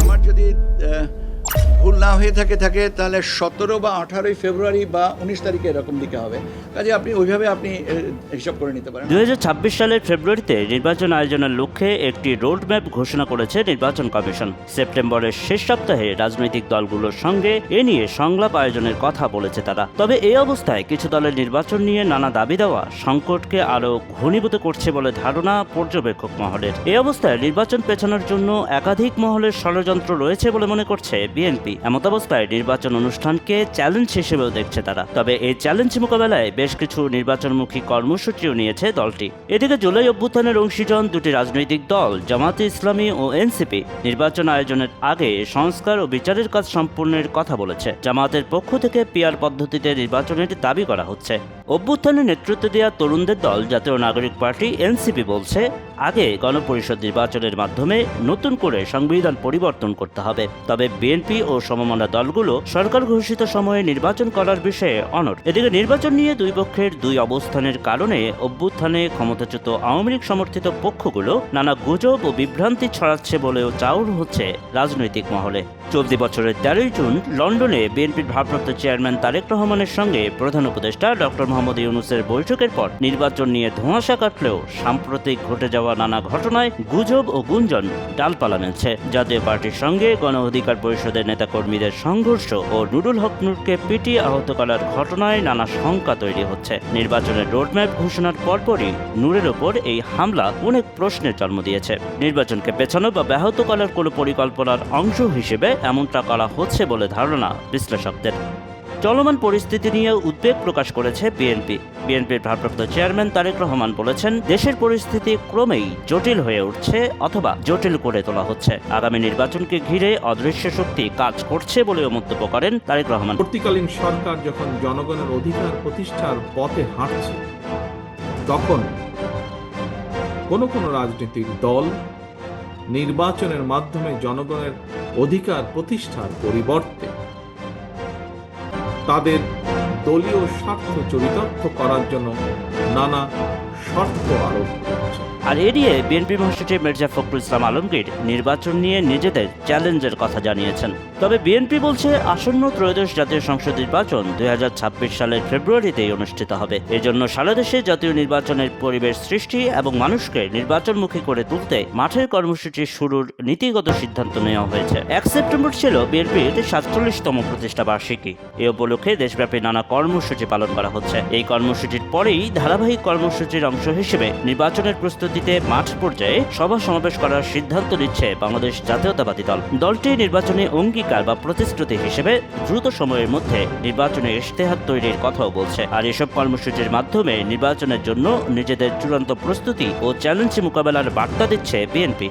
আমার যদি ভুল না হয়ে থাকে থাকে, তাহলে সতেরো বা আঠারোই ফেব্রুয়ারি বা উনিশ তারিখে এরকম দিকে হবে। কাজে আপনি ওইভাবে আপনি হিসাব করে নিতে পারেন। দুই সালের ফেব্রুয়ারিতে নির্বাচন আয়োজনের লক্ষ্যে একটি রোডম্যাপ ঘোষণা করেছে নির্বাচন কমিশন। সেপ্টেম্বরের শেষ সপ্তাহে রাজনৈতিক দলগুলোর সঙ্গে এ নিয়ে সংলাপ আয়োজনের কথা বলেছে তারা। তবে এই অবস্থায় কিছু দলের নির্বাচন নিয়ে নানা দাবি দেওয়া সংকটকে আরও ঘনীভূত করছে বলে ধারণা পর্যবেক্ষক মহলের। এই অবস্থায় নির্বাচন পেছানোর জন্য একাধিক মহলের ষড়যন্ত্র রয়েছে বলে মনে করছে বিএনপি। এমত অবস্থায় নির্বাচন অনুষ্ঠানকে চ্যালেঞ্জ হিসেবেও দেখছে তারা। তবে এই চ্যালেঞ্জ মোকাবেলায় বেশ কিছু নির্বাচনমুখী কর্মসূচিও নিয়েছে দলটি। এদিকে জুলাই অভ্যুত্থানের অংশীজন দুটি রাজনৈতিক দল জামাতে ইসলামী ও এনসিপি, নির্বাচন আয়োজনের আগে সংস্কার ও বিচারের কাজ সম্পূর্ণের কথা বলেছে। জামাতের পক্ষ থেকে পিয়ার পদ্ধতিতে নির্বাচনের দাবি করা হচ্ছে। অভ্যুত্থানে নেতৃত্ব দেওয়া তরুণদের দল জাতীয় নাগরিক পার্টি এনসিপি বলছে আগে গণপরিষদ নির্বাচনের মাধ্যমে নতুন করে সংবিধান পরিবর্তন করতে হবে। তবে বিএনপি ও সমমনা দলগুলো সরকার ঘোষিত সময়ে নির্বাচন করার বিষয়ে অনড়। এদিকে নির্বাচন নিয়ে দুই পক্ষের দুই অবস্থানের কারণে অভ্যুত্থানে ক্ষমতাচ্যুত আওয়ামী লীগ সমর্থিত পক্ষগুলো নানা গুজব ও বিভ্রান্তি ছড়াচ্ছে বলেও চাউর হচ্ছে রাজনৈতিক মহলে। চলতি বছরের তেরোই জুন লন্ডনে বিএনপির ভারপ্রাপ্ত চেয়ারম্যান তারেক রহমানের সঙ্গে প্রধান উপদেষ্টা ডক্টর মোহাম্মদ ইউনুসের বৈঠকের পর নির্বাচন নিয়ে ধোঁয়াশা কাটলেও সাম্প্রতিক ঘটে যাওয়া নানা ঘটনায় গুজব ও গুঞ্জন ডালপালা মেলছে। জাতীয় পার্টির সঙ্গে গণ অধিকার পরিষদের নেতাকর্মীদের সংঘর্ষ ও নুরুল হক নূরকে পিটিয়ে আহত করার ঘটনায় নানা শঙ্কা তৈরি হচ্ছে। নির্বাচনের রোডম্যাপ ঘোষণার পরপরই নূরের ওপর এই হামলা অনেক প্রশ্নের জন্ম দিয়েছে। নির্বাচনকে পেছানো বা ব্যাহত করার কোনো পরিকল্পনার অংশ হিসেবে এমনটা করা হচ্ছে বলে ধারণা বিশ্লেষকদের। চলমান পরিস্থিতি নিয়ে উদ্বেগ প্রকাশ করেছে বিএনপি। বিএনপির ভারপ্রাপ্ত চেয়ারম্যান তারেক রহমান বলেছেন, দেশের পরিস্থিতি ক্রমেই জটিল হয়ে উঠছে অথবা জটিল করে তোলা হচ্ছে। আগামী নির্বাচনকে ঘিরে অদৃশ্য শক্তি কাজ করছে বলেও মন্তব্য করেন তারেক রহমান। পরবর্তীকালীন সরকার যখন জনগণের অধিকার প্রতিষ্ঠার পথে হাঁটছে, তখন কোন কোন রাজনৈতিক দল নির্বাচনের মাধ্যমে জনগণের অধিকার প্রতিষ্ঠার পরিবর্তে তাদের দলীয় স্বার্থ চরিতার্থ করার জন্য নানা শর্ত আরোপ। আর এড়িয়ে বিএনপি মহাসচিব মির্জা ফখরুল ইসলাম আলমগীর নির্বাচন নিয়ে নিজেদের চ্যালেঞ্জের কথা জানিয়েছেন। তবে বিএনপি বলছে আসন্ন ত্রয়োদশ জাতীয় সংসদ নির্বাচন দুই হাজার ছাব্বিশ সালের ফেব্রুয়ারিতেই অনুষ্ঠিত হবে। এজন্য সারা দেশে জাতীয় নির্বাচনের পরিবেশ সৃষ্টি এবং মানুষকে নির্বাচনমুখী করে তুলতে মাঠের কর্মসূচি শুরুর নীতিগত সিদ্ধান্ত নেওয়া হয়েছে। এক সেপ্টেম্বর ছিল বিএনপির সাতচল্লিশতম প্রতিষ্ঠা বার্ষিকী। এ উপলক্ষে দেশব্যাপী নানা কর্মসূচি পালন করা হচ্ছে। এই কর্মসূচির পরেই ধারাবাহিক কর্মসূচির অংশ হিসেবে নির্বাচনের প্রস্তুতিতে মাঠ পর্যায়ে সভা সমাবেশ করার সিদ্ধান্ত নিচ্ছে বাংলাদেশ জাতীয়তাবাদী দল। দলটি নির্বাচনী অঙ্গীকার বা প্রতিশ্রুতি হিসেবে দ্রুত সময়ের মধ্যে নির্বাচনে ইশতেহার তৈরির কথাও বলছে। আর এসব কর্মসূচির মাধ্যমে নির্বাচনের জন্য নিজেদের চূড়ান্ত প্রস্তুতি ও চ্যালেঞ্জ মোকাবেলার বার্তা দিচ্ছে বিএনপি।